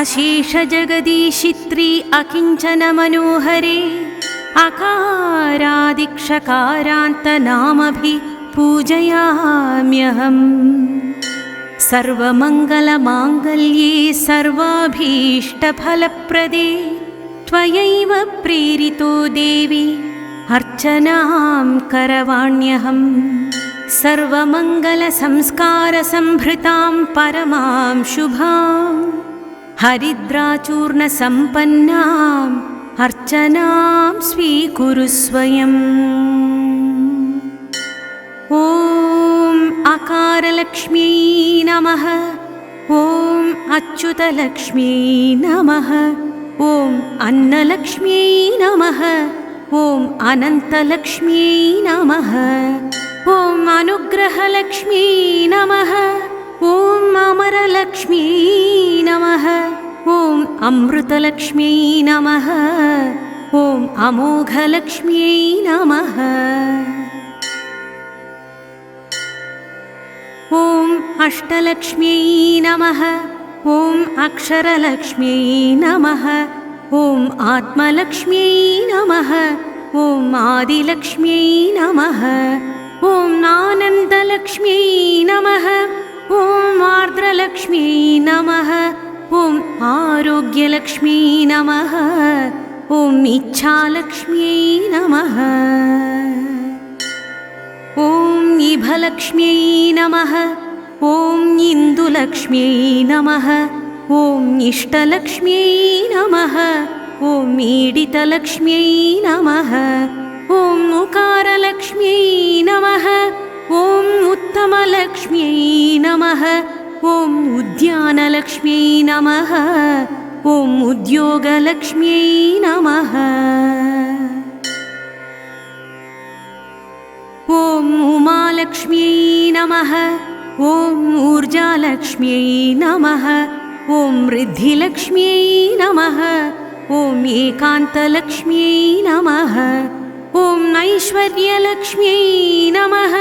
अशेषजगदीशित्री अकिञ्चनमनोहरे अकारादिक्षकारान्तनामभिः पूजयाम्यहम् सर्वमङ्गलमाङ्गल्ये सर्वाभीष्टफलप्रदे त्वयैव प्रेरितो देवि अर्चनां करवाण्यहम्। सर्वमङ्गलसंस्कारसम्भृतां परमां शुभां हरिद्राचूर्णसम्पन्नाम् अर्चनां स्वीकुरु स्वयम्। ॐ अकारलक्ष्म्यै नमः। ॐ अच्युतलक्ष्म्यै नमः। ॐ अन्नलक्ष्म्यै नमः। ॐ अनन्तलक्ष्म्यै नमः। ॐ अनुग्रहलक्ष्म्यै नमः ॐ अमरलक्ष्म्यै नमः ॐ अमृतलक्ष्म्यै नमः ॐ अमोघलक्ष्म्यै नमः। ॐ अष्टलक्ष्म्यै नमः ॐ अक्षरलक्ष्म्यै नमः ॐ आत्मलक्ष्म्यै नमः ॐ आदिलक्ष्म्यै नमः ॐ आनन्दलक्ष्म्यै आर्द्रलक्ष्म्यै नमः। ॐ आरोग्यलक्ष्म्यै नमः। ॐ इच्छालक्ष्म्यै नमः। ॐ इभलक्ष्म्यै नमः। ॐ इन्दुलक्ष्म्यै नमः। ॐ इष्टलक्ष्म्यै नमः। ॐ ईडितलक्ष्म्यै नमः। ॐ उकारलक्ष्म्यै नमः। ॐ उत्तमलक्ष्म्यै नमः ॐ उद्यानलक्ष्म्यै नमः। ॐ उद्योगलक्ष्म्यै नमः। ॐ उमालक्ष्म्यै नमः। ॐ ऊर्जालक्ष्म्यै नमः। ॐ वृद्धिलक्ष्म्यै नमः। ॐ एकान्तलक्ष्म्यै नमः। ॐ ऐश्वर्यलक्ष्म्यै नमः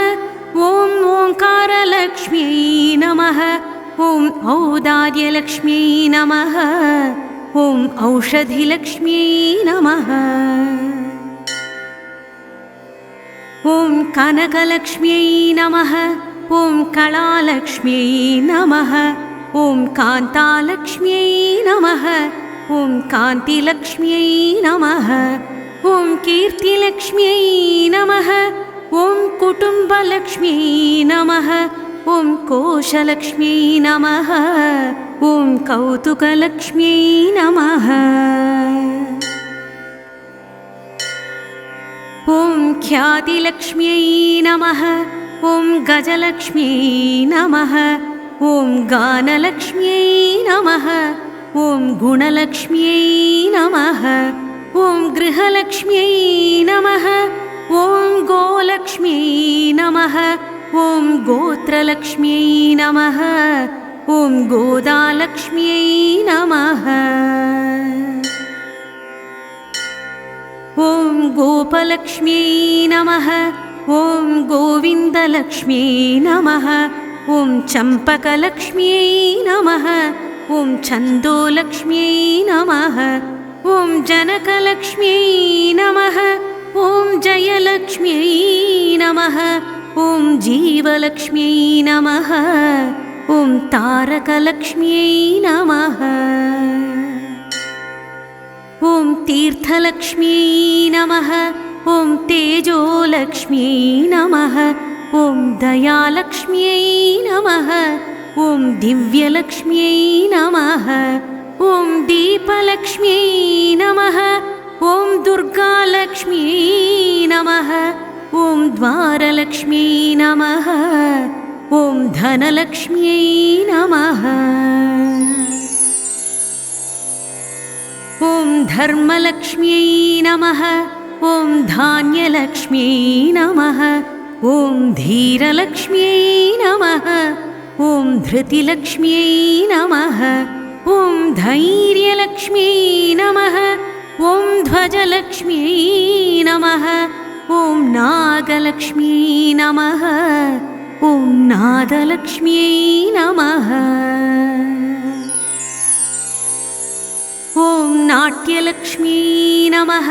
ॐ ओङ्कारलक्ष्म्यै नमः। ॐ औदार्यलक्ष्म्यै नमः। ॐ औषधिलक्ष्म्यै नमः। ॐ कनकलक्ष्म्यै नमः। ॐ कलालक्ष्म्यै नमः। ॐ कान्तालक्ष्म्यै नमः। ॐ कान्तिलक्ष्म्यै नमः। ॐ कीर्तिलक्ष्म्यै नमः ॐ कुटुम्बलक्ष्म्यै नमः ॐ कोशलक्ष्म्यै नमः ॐ कौतुकलक्ष्म्यै नमः। ॐ ख्यातिलक्ष्म्यै नमः ॐ गजलक्ष्म्यै नमः ॐ गानलक्ष्म्यै नमः ॐ गुणलक्ष्म्यै नमः ॐ गृहलक्ष्म्यै नमः ॐ गोलक्ष्म्यै नमः ॐ गोत्रलक्ष्म्यै नमः ॐ गोदालक्ष्म्यै नमः। ॐ गोपलक्ष्म्यै नमः ॐ गोविन्दलक्ष्म्यै नमः ॐ चम्पकलक्ष्म्यै नमः ॐ छन्दोलक्ष्म्यै नमः ॐ जनकलक्ष्म्यै नमः ॐ जयलक्ष्म्यै नमः। ॐ जीवलक्ष्म्यै नमः। ॐ तारकलक्ष्म्यै नमः। ॐ तीर्थलक्ष्म्यै नमः। ॐ तेजोलक्ष्म्यै नमः। ॐ दयालक्ष्म्यै नमः। ॐ दिव्यलक्ष्म्यै नमः। ॐ दीपलक्ष्म्यै नमः ॐ दुर्गालक्ष्म्यै नमः ॐ द्वारलक्ष्म्यै नमः ॐ धनलक्ष्म्यै नमः। ॐ धर्मलक्ष्म्यै नमः ॐ धान्यलक्ष्म्यै नमः ॐ धीरलक्ष्म्यै नमः ॐ धृतिलक्ष्म्यै नमः ॐ धैर्यलक्ष्म्यै नमः ॐ ध्वजलक्ष्म्यै नमः ॐ नागलक्ष्म्यै नमः ॐ नादलक्ष्म्यै नमः। ॐ नाट्यलक्ष्म्यै नमः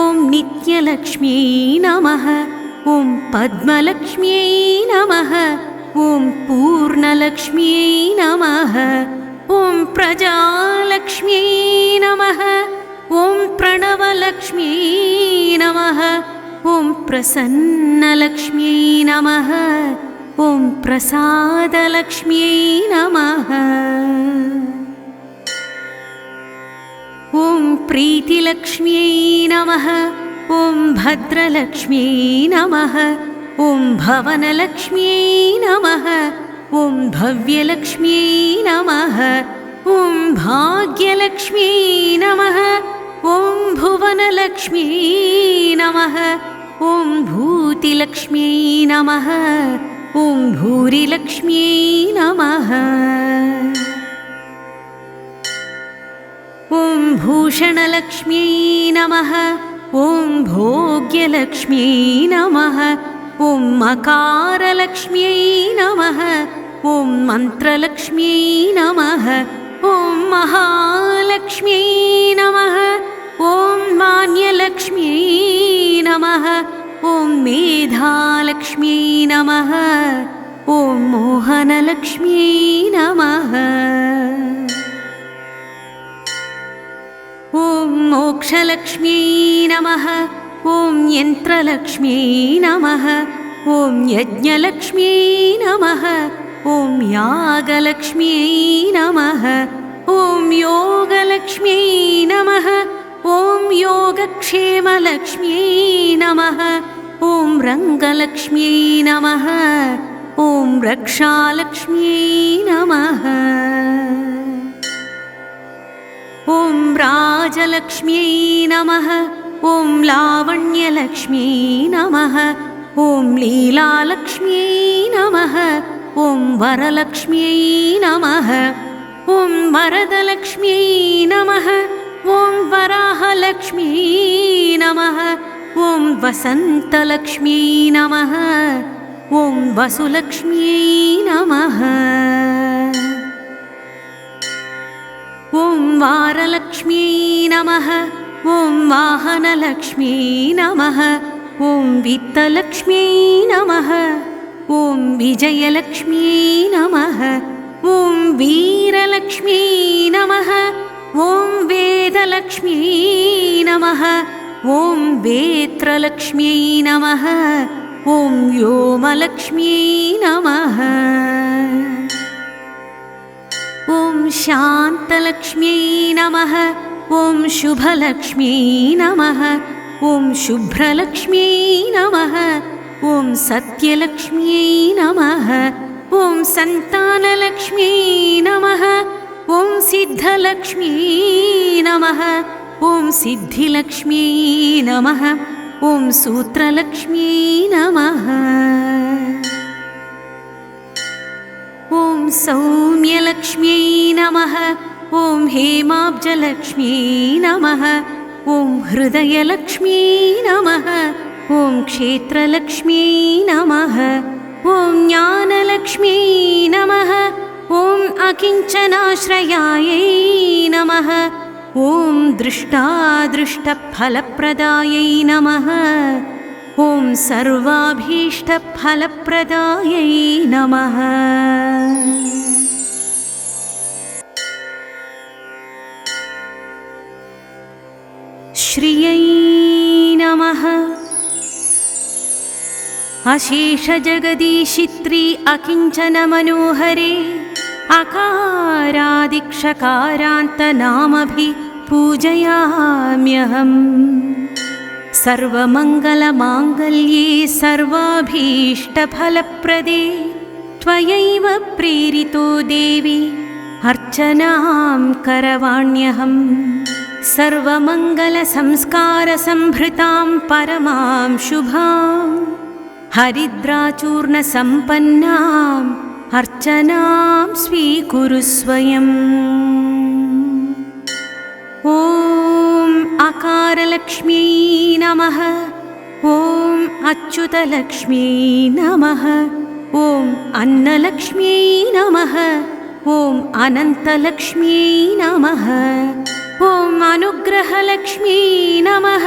ॐ नित्यलक्ष्म्यै नमः ॐ पद्मलक्ष्म्यै नमः ॐ पूर्णलक्ष्म्यै नमः ॐ प्रजालक्ष्म्यै नमः ॐ प्रणवलक्ष्म्यै नमः ॐ प्रसन्नलक्ष्म्यै नमः ॐ प्रसादलक्ष्म्यै नमः। ॐ प्रीतिलक्ष्म्यै नमः ॐ भद्रलक्ष्म्यै नमः ॐ भवनलक्ष्म्यै नमः ॐ भव्यलक्ष्म्यै नमः ॐ भाग्यलक्ष्म्यै नमः ॐ भुवनलक्ष्म्यै नमः। ॐ भूतिलक्ष्म्यै नमः। ॐ भूरिलक्ष्म्यै नमः। ॐ भूषणलक्ष्म्यै नमः। ॐ भोग्यलक्ष्म्यै नमः। ॐ मकारलक्ष्म्यै नमः। ॐ मन्त्रलक्ष्म्यै नमः। ॐ महालक्ष्म्यै नमः ॐ मान्यलक्ष्म्यै नमः ॐ मेधालक्ष्म्यै नमः ॐ मोहनलक्ष्म्यै नमः। ॐ मोक्षलक्ष्म्यै नमः ॐ यन्त्रलक्ष्म्यै नमः ॐ यज्ञलक्ष्म्यै नमः ॐ यागलक्ष्म्यै नमः ॐ योगलक्ष्म्यै नमः ॐ योगक्षेमलक्ष्म्यै नमः ॐ रङ्गलक्ष्म्यै नमः ॐ रक्षालक्ष्म्यै नमः ॐ राजलक्ष्म्यै नमः ॐ लावण्यलक्ष्म्यै नमः ॐ लीलालक्ष्म्यै नमः ॐ वरलक्ष्म्यै नमः ॐ वरदलक्ष्म्यै नमः ॐ वराहलक्ष्म्यै नमः। ॐ वसन्तलक्ष्म्यै नमः। ॐ वसुलक्ष्म्यै नमः। ॐ वारलक्ष्म्यै नमः। ॐ वाहनलक्ष्म्यै नमः। ॐ वित्तलक्ष्म्यै नमः। ॐ विजयलक्ष्म्यै नमः। ॐ वीरलक्ष्म्यै नमः ॐ वेदलक्ष्म्यै नमः ॐ वेत्रलक्ष्म्यै नमः ॐ व्योमलक्ष्म्यै नमः। ॐ शान्तलक्ष्म्यै नमः ॐ शुभलक्ष्म्यै नमः ॐ शुभ्रलक्ष्म्यै नमः ॐ सत्यलक्ष्म्यै नमः ॐ सन्तानलक्ष्म्यै नमः ॐ सिद्धलक्ष्म्यै नमः ॐ सिद्धिलक्ष्म्यै नमः ॐ सूत्रलक्ष्म्यै नमः। ॐ सौम्यलक्ष्म्यै नमः ॐ हेमाब्जलक्ष्म्यै नमः ॐ हृदयलक्ष्म्यै नमः ॐ क्षेत्रलक्ष्म्यै नमः ॐ ज्ञानलक्ष्म्यै नमः ॐ अकिञ्चनाश्रयायै नमः। ॐ दृष्टादृष्टफलप्रदायै नमः। ॐ सर्वाभीष्टफलप्रदायै नमः। श्रियै नमः। अशेषजगदीशित्री अकिञ्चनमनोहरे अकारादिक्षकारान्तनामभि पूजयाम्यहम् सर्वमङ्गलमाङ्गल्ये सर्वाभीष्टफलप्रदे त्वयैव प्रेरितो देवि अर्चनां करवाण्यहम्। सर्वमङ्गलसंस्कारसम्भृतां परमां शुभां हरिद्राचूर्णसम्पन्नाम् अर्चनां स्वीकुरु स्वयम् ॐ अकारलक्ष्म्यै नमः। ॐ अच्युतलक्ष्म्यै नमः। ॐ अन्नलक्ष्म्यै नमः। ॐ अनन्तलक्ष्म्यै नमः। ॐ अनुग्रहलक्ष्मी नमः।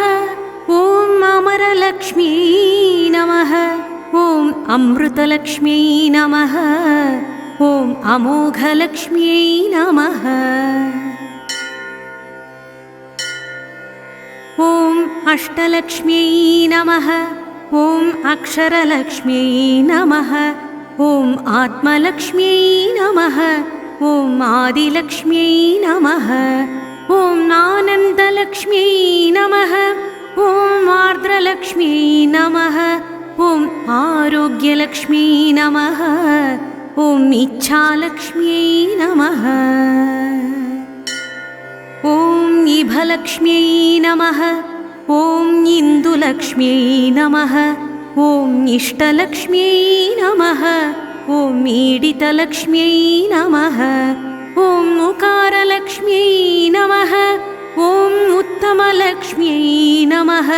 ॐ अमरलक्ष्मी नमः ॐ अमृतलक्ष्म्यै नमः। ॐ अमोघलक्ष्म्यै नमः। ॐ अष्टलक्ष्म्यै नमः। ॐ अक्षरलक्ष्म्यै नमः। ॐ आत्मलक्ष्म्यै नमः। ॐ आदिलक्ष्म्यै नमः। ॐ आनन्दलक्ष्म्यै नमः। ॐ आर्द्रलक्ष्म्यै नमः ॐ आरोग्यलक्ष्मी नमः। ॐ इच्छालक्ष्म्यै नमः। ॐ इभलक्ष्म्यै नमः। ॐ इन्दुलक्ष्म्यै नमः। ॐ इष्टलक्ष्म्यै नमः। ॐ ईडितलक्ष्म्यै नमः। ॐ उकारलक्ष्म्यै नमः। ॐ उत्तमलक्ष्म्यै नमः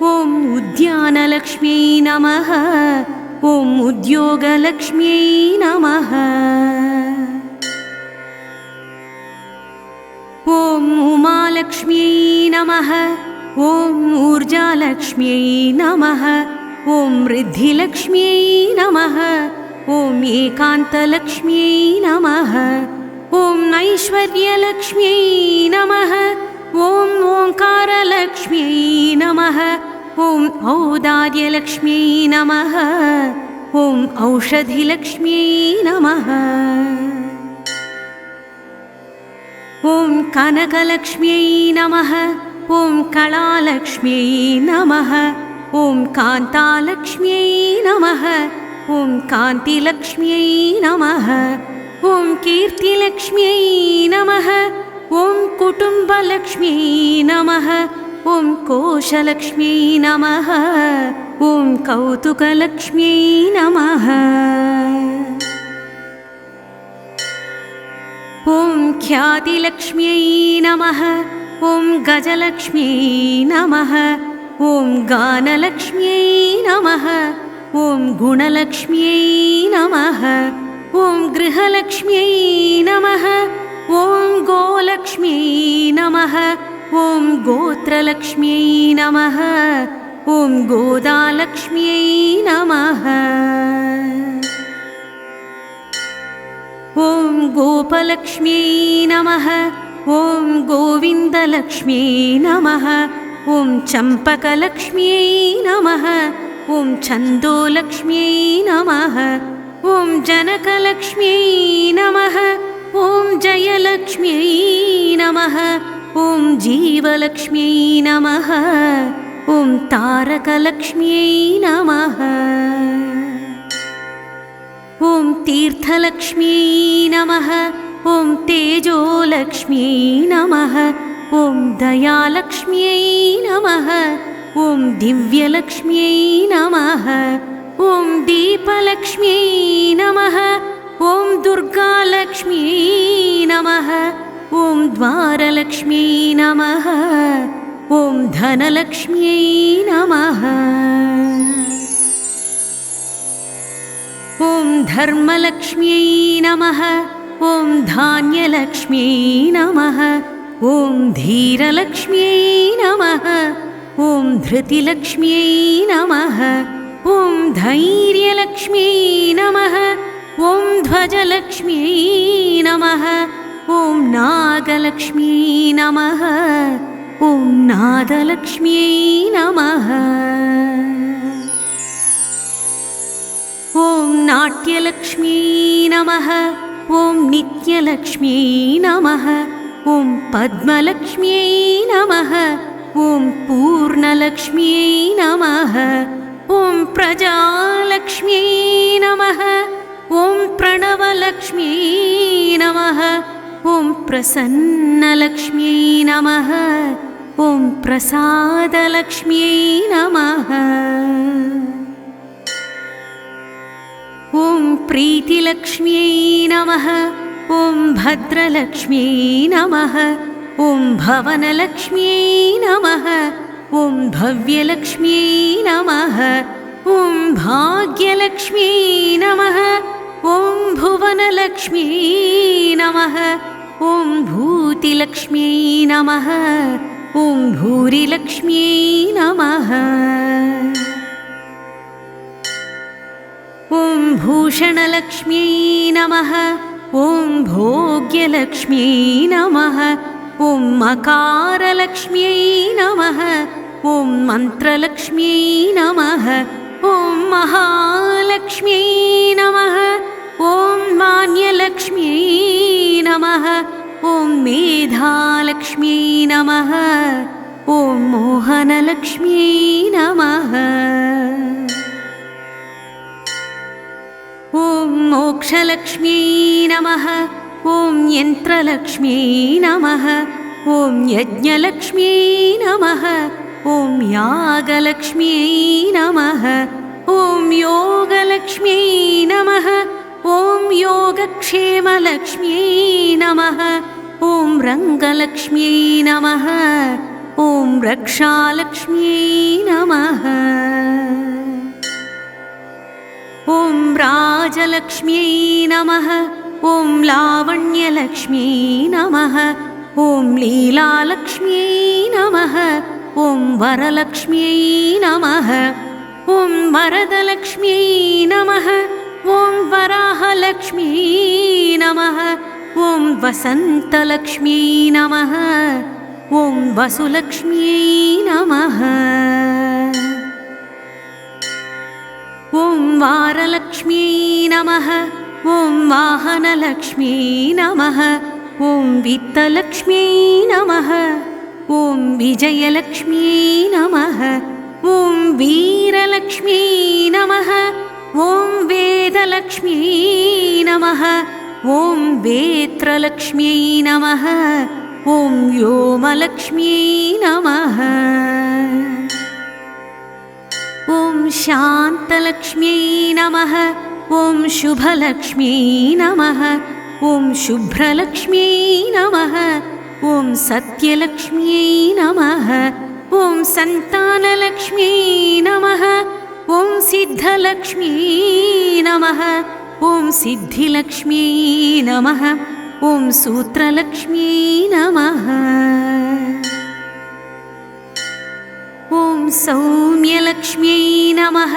ॐ उद्यानलक्ष्म्यै नमः। ॐ उद्योगलक्ष्म्यै नमः। ॐ उमालक्ष्म्यै नमः। ॐ ऊर्जालक्ष्म्यै नमः। ॐ वृद्धिलक्ष्म्यै नमः। ॐ एकान्तलक्ष्म्यै नमः। ॐ ऐश्वर्यलक्ष्म्यै नमः ॐ ओङ्कारलक्ष्म्यै नमः ॐ औदार्यलक्ष्म्यै नमः ॐ औषधिलक्ष्म्यै नमः ॐ कनकलक्ष्म्यै नमः ॐ कलालक्ष्म्यै नमः ॐ कान्तालक्ष्म्यै नमः ॐ कान्तिलक्ष्म्यै नमः ॐ कीर्तिलक्ष्म्यै नमः ॐ कुटुम्बलक्ष्म्यै नमः ॐ कोशलक्ष्म्यै नमः ॐ कौतुकलक्ष्म्यै नमः। ॐ ख्यातिलक्ष्म्यै नमः ॐ गजलक्ष्म्यै नमः ॐ गानलक्ष्म्यै नमः ॐ गुणलक्ष्म्यै नमः ॐ गृहलक्ष्म्यै नमः ॐ गोलक्ष्म्यै नमः ॐ गोत्रलक्ष्म्यै नमः ॐ गोदालक्ष्म्यै नमः। ॐ गोपलक्ष्म्यै नमः ॐ गोविन्दलक्ष्म्यै नमः ॐ चम्पकलक्ष्म्यै नमः ॐ छन्दोलक्ष्म्यै नमः ॐ जनकलक्ष्म्यै नमः ॐ जयलक्ष्म्यै नमः। ॐ जीवलक्ष्म्यै नमः। ॐ तारकलक्ष्म्यै नमः। ॐ तीर्थलक्ष्म्यै नमः। ॐ तेजोलक्ष्म्यै नमः। ॐ दयालक्ष्म्यै नमः। ॐ दिव्यलक्ष्म्यै नमः। ॐ दीपलक्ष्म्यै नमः ॐ दुर्गालक्ष्म्यै नमः ॐ द्वारलक्ष्म्यै नमः ॐ धनलक्ष्म्यै नमः। ॐ धर्मलक्ष्म्यै नमः ॐ धान्यलक्ष्म्यै नमः ॐ धीरलक्ष्म्यै नमः ॐ धृतिलक्ष्म्यै नमः ॐ धैर्यलक्ष्म्यै नमः ॐ ध्वजलक्ष्म्यै नमः। ॐ नागलक्ष्म्यै नमः। ॐ नादलक्ष्म्यै नमः। ॐ नाट्यलक्ष्म्यै नमः। ॐ नित्यलक्ष्म्यै नमः। ॐ पद्मलक्ष्म्यै नमः। ॐ पूर्णलक्ष्म्यै नमः। ॐ प्रजालक्ष्म्यै नमः ॐ प्रणवलक्ष्म्यै नमः ॐ प्रसन्नलक्ष्म्यै नमः ॐ प्रसादलक्ष्म्यै नमः। ॐ प्रीतिलक्ष्म्यै नमः ॐ भद्रलक्ष्म्यै नमः ॐ भवनलक्ष्म्यै नमः ॐ भव्यलक्ष्म्यै नमः ॐ भाग्यलक्ष्म्यै मोहनलक्ष्म्यै नमः। ॐ भूतिलक्ष्म्यै नमः। ॐ भूरिलक्ष्म्यै नमः। ॐ भूषणलक्ष्म्यै नमः। ॐ भोग्यलक्ष्म्यै नमः। ॐ मकारलक्ष्म्यै नमः। ॐ मन्त्रलक्ष्म्यै नमः। ॐ महालक्ष्म्यै नमः ॐ मान्यलक्ष्म्यै नमः ॐ मेधालक्ष्म्यै नमः ॐ मोहनलक्ष्म्यै नमः। ॐ मोक्षलक्ष्म्यै नमः ॐ यन्त्रलक्ष्म्यै नमः ॐ यज्ञलक्ष्म्यै नमः ॐ यागलक्ष्म्यै नमः ॐ योगलक्ष्म्यै नमः ॐ योगक्षेमलक्ष्म्यै नमः ॐ रङ्गलक्ष्म्यै नमः ॐ रक्षालक्ष्म्यै नमः ॐ राजलक्ष्म्यै नमः ॐ लावण्यलक्ष्म्यै नमः ॐ लीलालक्ष्म्यै नमः ॐ वरलक्ष्म्यै नमः ॐ वरदलक्ष्म्यै नमः ॐ वराहलक्ष्म्यै नमः। ॐ वसन्तलक्ष्म्यै नमः। ॐ वसुलक्ष्म्यै नमः। ॐ वारलक्ष्म्यै नमः। ॐ वाहनलक्ष्म्यै नमः। ॐ वित्तलक्ष्म्यै नमः। ॐ विजयलक्ष्म्यै नमः। ॐ वीरलक्ष्म्यै नमः ॐ वेदलक्ष्म्यै नमः ॐ वेत्रलक्ष्म्यै नमः ॐ व्योमलक्ष्म्यै नमः। ॐ शान्तलक्ष्म्यै नमः ॐ शुभलक्ष्म्यै नमः ॐ शुभ्रलक्ष्म्यै नमः ॐ सत्यलक्ष्म्यै नमः ॐ सन्तानलक्ष्म्यै नमः ॐ सिद्धलक्ष्म्यै नमः। ॐ सिद्धिलक्ष्म्यै नमः। ॐ सूत्रलक्ष्म्यै नमः। ॐ सौम्यलक्ष्म्यै नमः।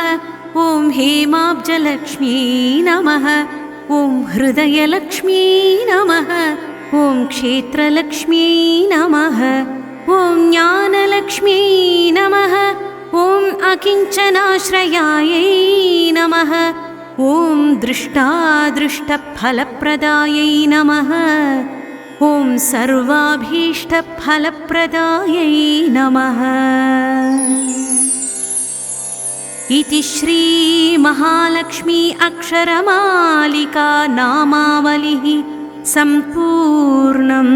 ॐ हेमाब्जलक्ष्म्यै नमः। ॐ हृदयलक्ष्म्यै नमः। ॐ क्षेत्रलक्ष्म्यै नमः। ॐ ज्ञानलक्ष्म्यै नमः ॐ अकिञ्चनाश्रयायै नमः। ॐ दृष्टादृष्टफलप्रदायै नमः। ॐ सर्वाभीष्टफलप्रदायै नमः। इति श्रीमहालक्ष्मी अक्षरमालिका नामावलिः सम्पूर्णम्